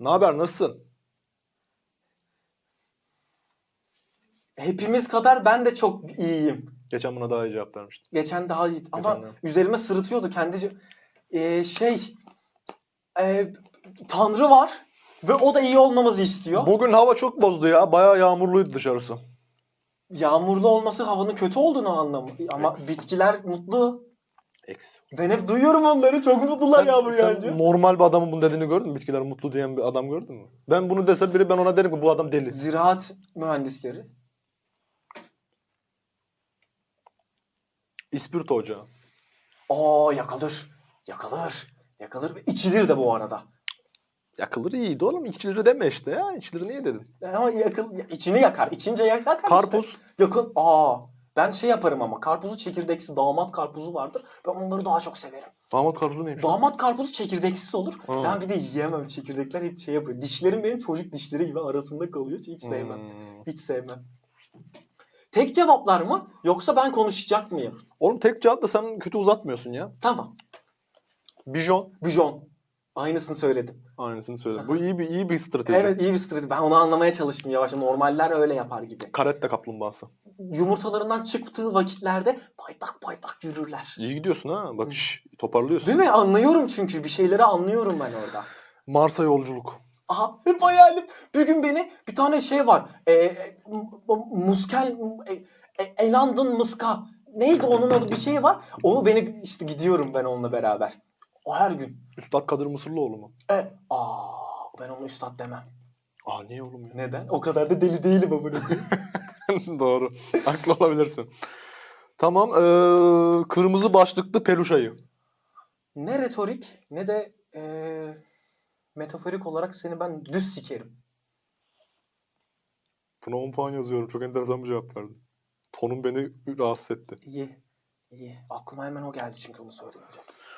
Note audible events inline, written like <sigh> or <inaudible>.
Ne haber? Nasılsın? Hepimiz kadar ben de çok iyiyim. Geçen buna daha iyi cevap vermiştin. Geçen daha iyi ama Geçen de. üzerime sırıtıyordu kendice. Ee, şey ee, Tanrı var ve o da iyi olmamızı istiyor. Bugün hava çok bozdu ya. Bayağı yağmurluydu dışarısı. Yağmurlu olması havanın kötü olduğunu anlamı. Ama bitkiler mutlu. Eksi. Ben hep duyuyorum onları. Çok mutlular Sen, yağmur yağınca. normal bir adamın bunu dediğini gördün mü? Bitkiler mutlu diyen bir adam gördün mü? Ben bunu dese biri ben ona derim ki bu adam deli. Ziraat mühendisleri. İspirto ocağı. Aa yakalır. Yakalır. Yakalır. ve İçilir de bu arada. Yakılır iyiydi oğlum. İçilir deme işte ya. İçilir niye dedin? Ama yakıl, içini yakar. İçince yakar. işte. Karpuz. Yakın. Aa. Ben şey yaparım ama karpuzu çekirdeksiz damat karpuzu vardır. Ben onları daha çok severim. Damat karpuzu neymiş? Damat karpuzu çekirdeksiz olur. Ha. Ben bir de yiyemem. Çekirdekler hep şey yapıyor. Dişlerim benim çocuk dişleri gibi arasında kalıyor. Hiç sevmem. Hmm. Hiç sevmem. Tek cevaplar mı? Yoksa ben konuşacak mıyım? Oğlum tek cevap da sen kötü uzatmıyorsun ya. Tamam. Bijon. Bijon. Aynısını söyledim. Aynısını söyledim. Bu iyi bir iyi bir strateji. Evet iyi bir strateji. Ben onu anlamaya çalıştım yavaş. Normaller öyle yapar gibi. Karette kaplumbağası. Yumurtalarından çıktığı vakitlerde paytak paytak yürürler. İyi gidiyorsun ha. Bak şş, toparlıyorsun. Değil mi? Anlıyorum çünkü. Bir şeyleri anlıyorum ben orada. Mars'a yolculuk. Aha hep hayalim. Bir gün beni bir tane şey var. E, e, muskel e, e, Elandın mıska. Neydi onun adı bir şey var. Onu beni işte gidiyorum ben onunla beraber. O her gün. Üstad Kadir Mısırlıoğlu mu? E, aa ben onu üstad demem. Aa niye oğlum ya? Neden? O kadar da deli değilim ama. <laughs> Doğru. Haklı olabilirsin. Tamam. Ee, kırmızı başlıklı peluş ayı. ne retorik ne de e, metaforik olarak seni ben düz sikerim. Buna 10 puan yazıyorum. Çok enteresan bir cevap verdin. Tonun beni rahatsız etti. İyi. İyi. Aklıma hemen o geldi çünkü onu söyleyince.